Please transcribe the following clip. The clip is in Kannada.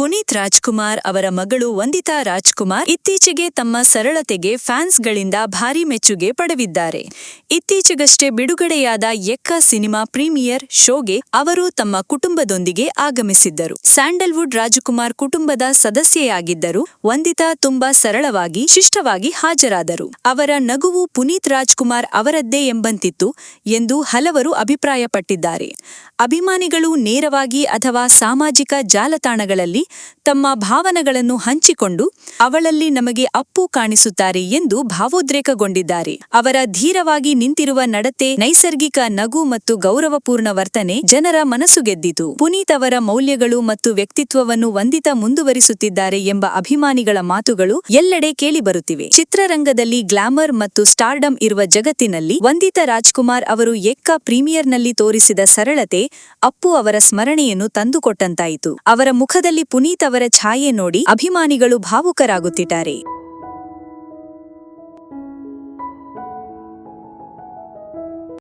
ಪುನೀತ್ ರಾಜ್ಕುಮಾರ್ ಅವರ ಮಗಳು ವಂದಿತಾ ರಾಜ್ಕುಮಾರ್ ಇತ್ತೀಚೆಗೆ ತಮ್ಮ ಸರಳತೆಗೆ ಫ್ಯಾನ್ಸ್ಗಳಿಂದ ಭಾರಿ ಮೆಚ್ಚುಗೆ ಪಡೆದಿದ್ದಾರೆ. ಇತ್ತೀಚೆಗಷ್ಟೇ ಬಿಡುಗಡೆಯಾದ ಎಕ್ಕ ಸಿನಿಮಾ ಪ್ರೀಮಿಯರ್ ಶೋಗೆ ಅವರು ತಮ್ಮ ಕುಟುಂಬದೊಂದಿಗೆ ಆಗಮಿಸಿದ್ದರು. ಸ್ಯಾಂಡಲ್ವುಡ್ ರಾಜ್ಕುಮಾರ್ ಕುಟುಂಬದ ಸದಸ್ಯೆಯಾಗಿದ್ದರು ವಂದಿತಾ ತುಂಬಾ ಸರಳವಾಗಿ, ಶಿಷ್ಟವಾಗಿ ಹಾಜರಾದರು. ಅವರ ನಗುವು ಪುನೀತ್ ರಾಜ್ಕುಮಾರ್ ಅವರದ್ದೇ ಎಂಬಂತಿತ್ತು ಎಂದು ಹಲವರು ಅಭಿಪ್ರಾಯಪಟ್ಟಿದ್ದಾರೆ. ಅಭಿಮಾನಿಗಳು ನೇರವಾಗಿ ಅಥವಾ ಸಾಮಾಜಿಕ ಜಾಲತಾಣಗಳಲ್ಲಿ ತಮ್ಮ ಭಾವನೆಗಳನ್ನು ಹಂಚಿಕೊಂಡು ಅವಳಲ್ಲಿ ನಮಗೆ ಅಪ್ಪು ಕಾಣಿಸುತ್ತಾರೆ ಎಂದು ಭಾವೋದ್ರೇಕಗೊಂಡಿದ್ದಾರೆ. ಅವರ ಧೀರವಾಗಿ ನಿಂತಿರುವ ನಡತೆ, ನೈಸರ್ಗಿಕ ನಗು ಮತ್ತು ಗೌರವಪೂರ್ಣ ವರ್ತನೆ ಜನರ ಮನಸ್ಸು ಗೆದ್ದಿತು. ಪುನೀತ್ ಅವರ ಮೌಲ್ಯಗಳು ಮತ್ತು ವ್ಯಕ್ತಿತ್ವವನ್ನು ವಂದಿತ ಮುಂದುವರಿಸುತ್ತಿದ್ದಾರೆ ಎಂಬ ಅಭಿಮಾನಿಗಳ ಮಾತುಗಳು ಎಲ್ಲೆಡೆ ಕೇಳಿಬರುತ್ತಿವೆ. ಚಿತ್ರರಂಗದಲ್ಲಿ ಗ್ಲಾಮರ್ ಮತ್ತು ಸ್ಟಾರ್ಡಮ್ ಇರುವ ಜಗತ್ತಿನಲ್ಲಿ ವಂದಿತ ರಾಜ್ಕುಮಾರ್ ಅವರು ಎಕ್ಕ ಪ್ರೀಮಿಯರ್ನಲ್ಲಿ ತೋರಿಸಿದ ಸರಳತೆ, ಅಪ್ಪು ಅವರ ಸ್ಮರಣೆಯನ್ನು ತಂದುಕೊಟ್ಟಂತಾಯಿತು. ಅವರ ಮುಖದಲ್ಲಿ ಪುನೀತ್ ಅವರ ಛಾಯೆ ನೋಡಿ ಅಭಿಮಾನಿಗಳು ಭಾವುಕರಾಗುತ್ತಿದ್ದಾರೆ.